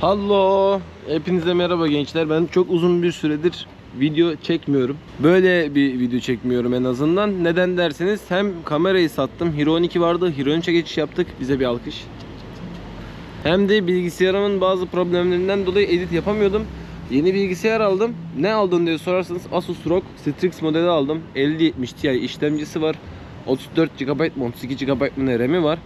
Hallo. Hepinize merhaba gençler. Ben çok uzun bir süredir video çekmiyorum. Böyle bir video çekmiyorum en azından. Neden derseniz hem kamerayı sattım. Hero 12 vardı. Hero 13'e geçiş yaptık. Bize bir alkış. Hem de bilgisayarımın bazı problemlerinden dolayı edit yapamıyordum. Yeni bilgisayar aldım. Ne aldın diye sorarsanız Asus ROG Strix modeli aldım. 5070 Ti işlemcisi var. 34 GB mı 32 GB mı ne RAM'i var.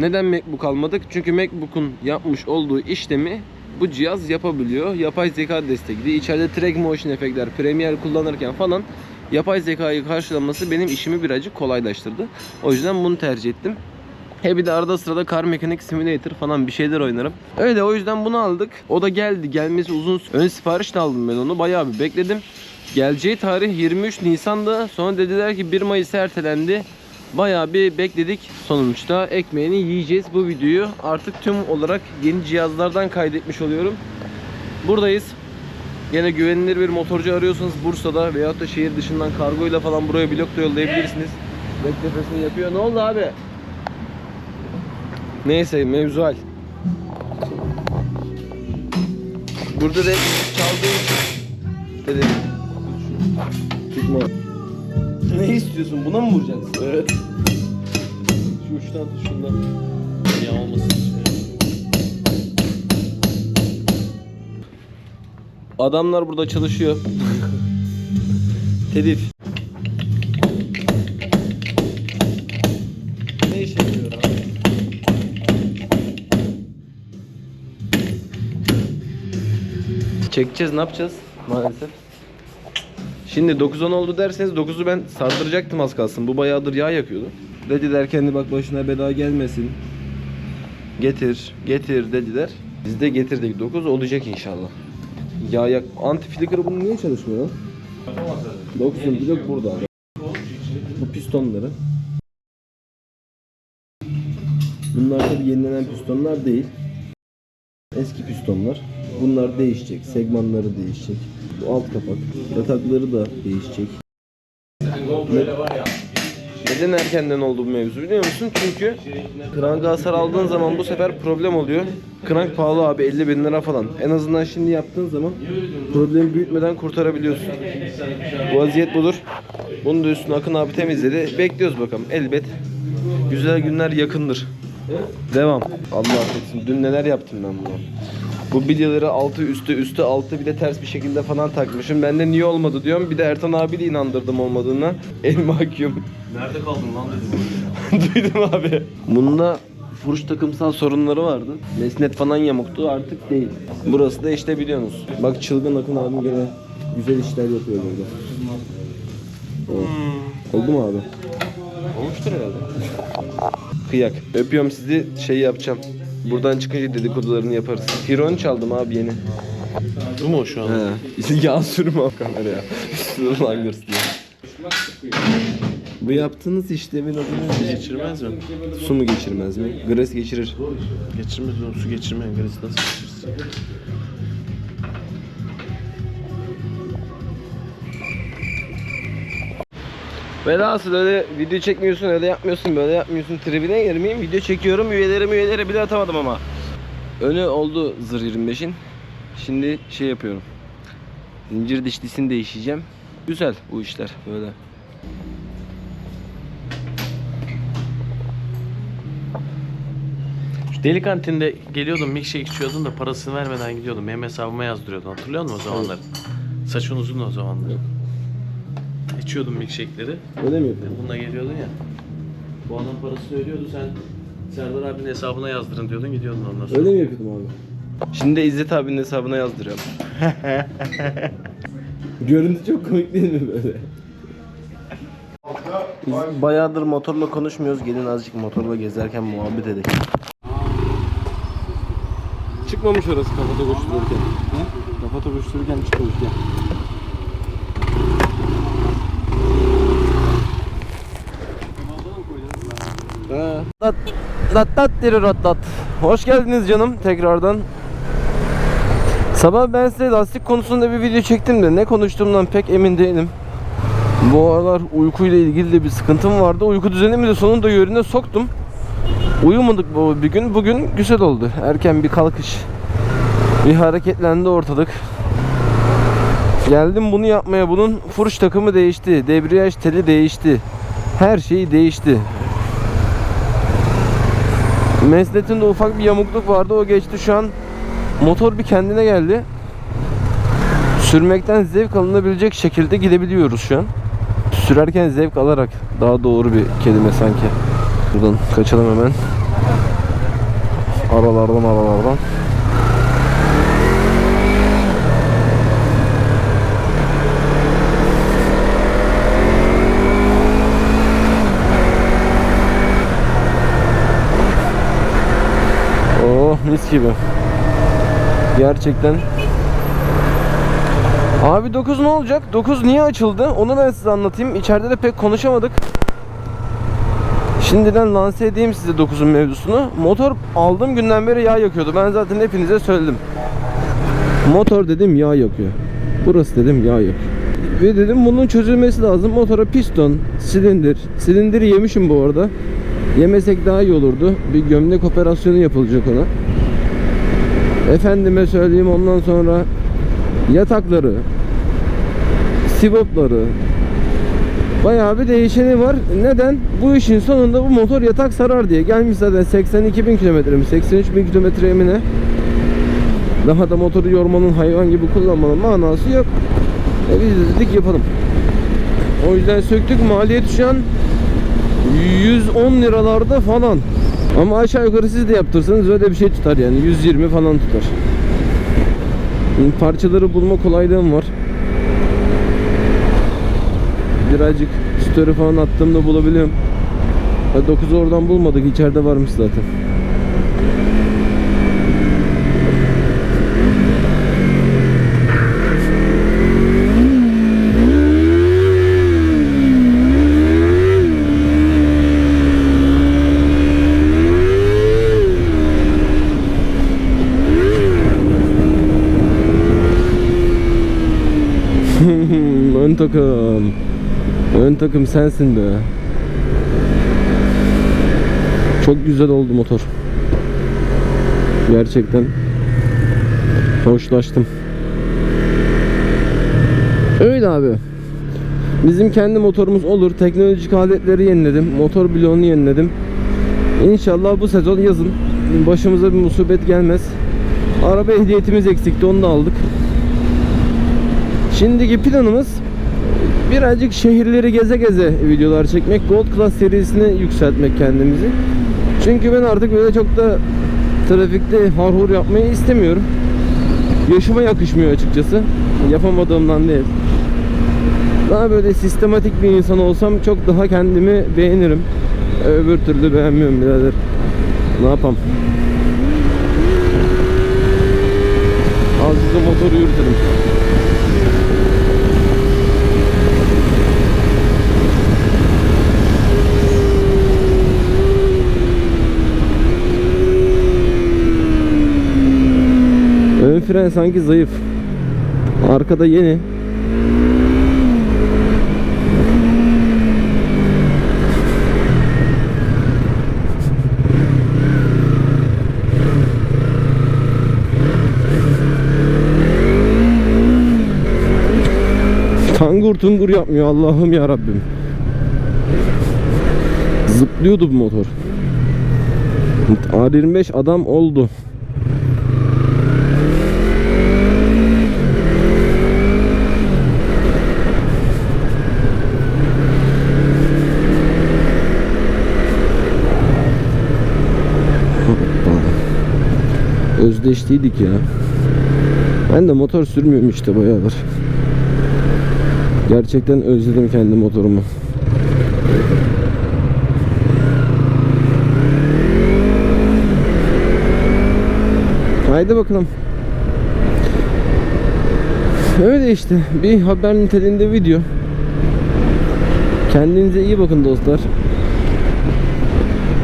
Neden MacBook almadık? Çünkü MacBook'un yapmış olduğu işlemi bu cihaz yapabiliyor. Yapay zeka destekli. İçeride track motion efektler, Premiere kullanırken falan yapay zekayı karşılaması benim işimi birazcık kolaylaştırdı. O yüzden bunu tercih ettim. He bir de arada sırada Car Mechanic Simulator falan bir şeyler oynarım. Öyle o yüzden bunu aldık. O da geldi. Gelmesi uzun. Ön sipariş de aldım ben onu. Bayağı bir bekledim. Geleceği tarih 23 Nisan'da. Sonra dediler ki 1 Mayıs ertelendi. Bayağı bir bekledik. Sonuçta ekmeğini yiyeceğiz. Bu videoyu artık tüm olarak yeni cihazlardan kaydetmiş oluyorum. Buradayız. Yine güvenilir bir motorcu arıyorsanız Bursa'da veyahut da şehir dışından kargoyla falan buraya blok da yollayabilirsiniz. Beklefesini yapıyor. Ne oldu abi? Neyse mevzual. Burada da çaldığım dedi. Çıkma. Ne istiyorsun? Buna mı vuracaksın? Evet. Şu uçtan tut şundan. Ya olmasın. Adamlar burada çalışıyor. Tedif. Ne işe yarıyor abi? Çekeceğiz ne yapacağız maalesef. Şimdi 9-10 oldu derseniz 9'u ben sardıracaktım az kalsın. Bu bayağıdır yağ yakıyordu. Dediler kendi bak başına bela gelmesin. Getir, getir dediler. Biz de getirdik 9 olacak inşallah. Ya yak anti flicker bunun niye çalışmıyor lan? 9'un blok burada. Bu pistonları. Bunlar tabi yenilenen pistonlar değil. Eski pistonlar. Bunlar değişecek. Segmanları değişecek. Bu alt kapak. Yatakları da değişecek. Neden erkenden oldu bu mevzu biliyor musun? Çünkü krank hasar aldığın zaman bu sefer problem oluyor. Krank pahalı abi 50 bin lira falan. En azından şimdi yaptığın zaman problemi büyütmeden kurtarabiliyorsun. Bu vaziyet budur. Bunu da üstüne Akın abi temizledi. Bekliyoruz bakalım. Elbet güzel günler yakındır. Devam. Allah affetsin. Dün neler yaptım ben bunu. Bu bilyeleri altı üstü üstü altı bir de ters bir şekilde falan takmışım. Ben de niye olmadı diyorum. Bir de Ertan abi de inandırdım olmadığına. El mahkum. Nerede kaldın lan dedim. Duydum abi. Bunda furuş takımsal sorunları vardı. Mesnet falan yamuktu artık değil. Burası da işte biliyorsunuz. Bak çılgın Akın abim gene güzel işler yapıyor burada. Oh. Oldu mu abi? Olmuştur herhalde. Kıyak. Öpüyorum sizi şey yapacağım. Buradan çıkınca dedikodularını yaparız. Hiron çaldım abi yeni. Bu mu şu an? He. Yağ sürme o kameraya. Langırs diye. Bu yaptığınız işlemin adı ne? Geçirmez mi? Su mu geçirmez mi? Gres geçirir. Geçirmez mi? Su geçirmeyen grisi nasıl geçirsin? Velhasıl öyle video çekmiyorsun, öyle yapmıyorsun, böyle yapmıyorsun. Tribine girmeyeyim. Video çekiyorum. Üyeleri üyeleri bile atamadım ama. Önü oldu zır 25'in. Şimdi şey yapıyorum. Zincir dişlisini değişeceğim. Güzel bu işler böyle. Şu deli kantinde geliyordum milkshake içiyordum da parasını vermeden gidiyordum. Benim hesabıma yazdırıyordun. Hatırlıyor musun o zamanları? Saçın uzun o zamanlar. İçiyordum milkshake'leri. Öyle mi yapıyorsun? Bununla geliyordun ya. Bu adam parasını ödüyordu sen Serdar abinin hesabına yazdırın diyordun gidiyordun ondan sonra. Öyle mi yapıyordum abi? Şimdi de İzzet abinin hesabına yazdırıyorum. Görüntü çok komik değil mi böyle? Biz bayağıdır motorla konuşmuyoruz. Gelin azıcık motorla gezerken muhabbet edelim. Çıkmamış orası kafada koştururken. Kafada koştururken çıkmamış ya. Tat tat tat diri rat. Hoş geldiniz canım tekrardan. Sabah ben size lastik konusunda bir video çektim de ne konuştuğumdan pek emin değilim. Bu aralar uykuyla ilgili de bir sıkıntım vardı. Uyku düzenimi de sonunda yerine soktum. Uyumadık bu bir gün. Bugün güzel oldu. Erken bir kalkış. Bir hareketlendi ortalık. Geldim bunu yapmaya. Bunun furuş takımı değişti. Debriyaj teli değişti. Her şey değişti. Mesnetinde ufak bir yamukluk vardı. O geçti şu an. Motor bir kendine geldi. Sürmekten zevk alınabilecek şekilde gidebiliyoruz şu an. Sürerken zevk alarak daha doğru bir kelime sanki. Buradan kaçalım hemen. Aralardan aralardan. Oh mis gibi. Gerçekten. Abi 9 ne olacak? 9 niye açıldı? Onu ben size anlatayım. İçeride de pek konuşamadık. Şimdiden lanse edeyim size 9'un mevzusunu. Motor aldığım günden beri yağ yakıyordu. Ben zaten hepinize söyledim. Motor dedim yağ yakıyor. Burası dedim yağ yakıyor. Ve dedim bunun çözülmesi lazım. Motora piston, silindir. Silindiri yemişim bu arada. Yemesek daha iyi olurdu. Bir gömlek operasyonu yapılacak ona. Efendime söyleyeyim ondan sonra yatakları, sivopları bayağı bir değişeni var. Neden? Bu işin sonunda bu motor yatak sarar diye. Gelmiş zaten 82 bin kilometre mi 83 bin kilometre mi? Daha da motoru yormanın hayvan gibi kullanmanın manası yok. E biz de dedik yapalım. O yüzden söktük. Maliyet şu an 110 liralarda falan. Ama aşağı yukarı siz de yaptırsanız öyle bir şey tutar yani 120 falan tutar. Parçaları bulma kolaylığım var. Birazcık story falan attığımda bulabiliyorum. 9'u oradan bulmadık içeride varmış zaten. Ön takım. Ön takım sensin be. Çok güzel oldu motor. Gerçekten hoşlaştım. Öyle abi. Bizim kendi motorumuz olur. Teknolojik aletleri yeniledim. Motor bloğunu yeniledim. İnşallah bu sezon yazın başımıza bir musibet gelmez. Araba ehliyetimiz eksikti onu da aldık. Şimdiki planımız birazcık şehirleri geze geze videolar çekmek. Gold Class serisini yükseltmek kendimizi. Çünkü ben artık böyle çok da trafikte harhur yapmayı istemiyorum. Yaşıma yakışmıyor açıkçası. Yapamadığımdan değil. Daha böyle sistematik bir insan olsam çok daha kendimi beğenirim. Öbür türlü beğenmiyorum birader. Ne yapam? Da motoru yürütelim. Ön fren sanki zayıf. Arkada yeni. Tangur tungur yapmıyor Allah'ım ya Rabbim. Zıplıyordu bu motor. R25 adam oldu. Özdeştiydik ya. Ben de motor sürmüyorum işte bayağıdır. Gerçekten özledim kendi motorumu. Haydi bakalım. Öyle işte bir haber niteliğinde video. Kendinize iyi bakın dostlar.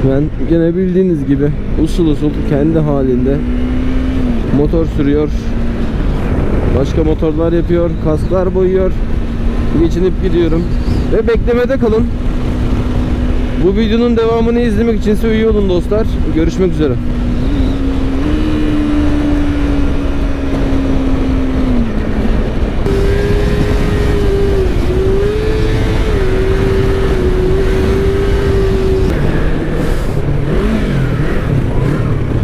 Ben gene bildiğiniz gibi usul usul kendi halinde motor sürüyor. Başka motorlar yapıyor, kasklar boyuyor. Geçinip gidiyorum. Ve beklemede kalın. Bu videonun devamını izlemek için üye olun dostlar. Görüşmek üzere.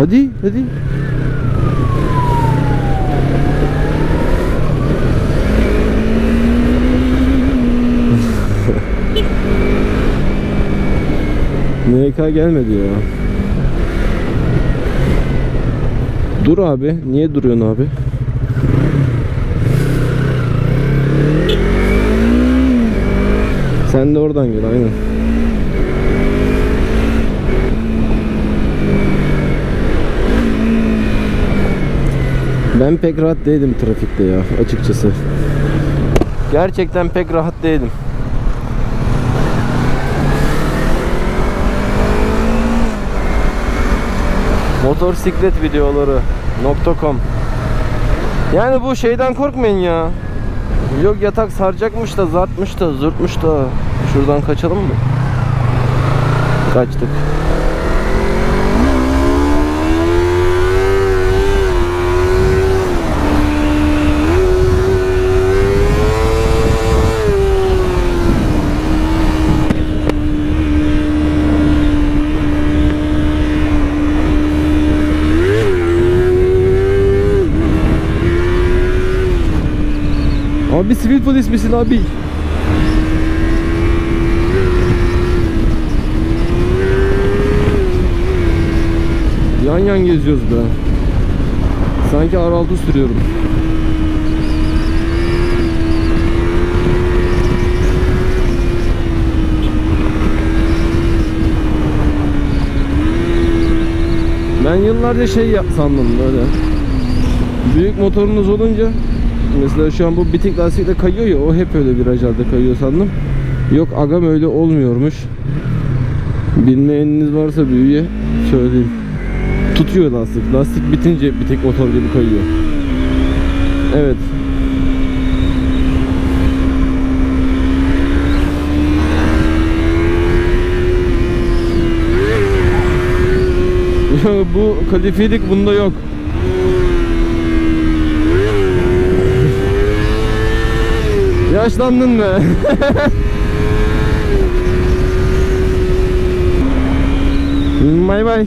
Hadi hadi. MK gelmedi ya. Dur abi. Niye duruyorsun abi? Sen de oradan gel aynen. Ben pek rahat değilim trafikte ya açıkçası. Gerçekten pek rahat değilim. Motosiklet videoları .com Yani bu şeyden korkmayın ya. Yok yatak saracakmış da zartmış da zırtmış da. Şuradan kaçalım mı? Kaçtık. Abi sivil polis misin abi? Yan yan geziyoruz be. Sanki R6 sürüyorum. Ben yıllarca şey sandım böyle. Büyük motorunuz olunca mesela şu an bu bitik lastikle kayıyor ya o hep öyle virajlarda kayıyor sandım. Yok agam öyle olmuyormuş. Bilmeyeniniz varsa büyüye söyleyeyim. Tutuyor lastik. Lastik bitince bitik motor gibi kayıyor. Evet. bu kalifiyelik bunda yok. Yaşlandın mı? Bay bay.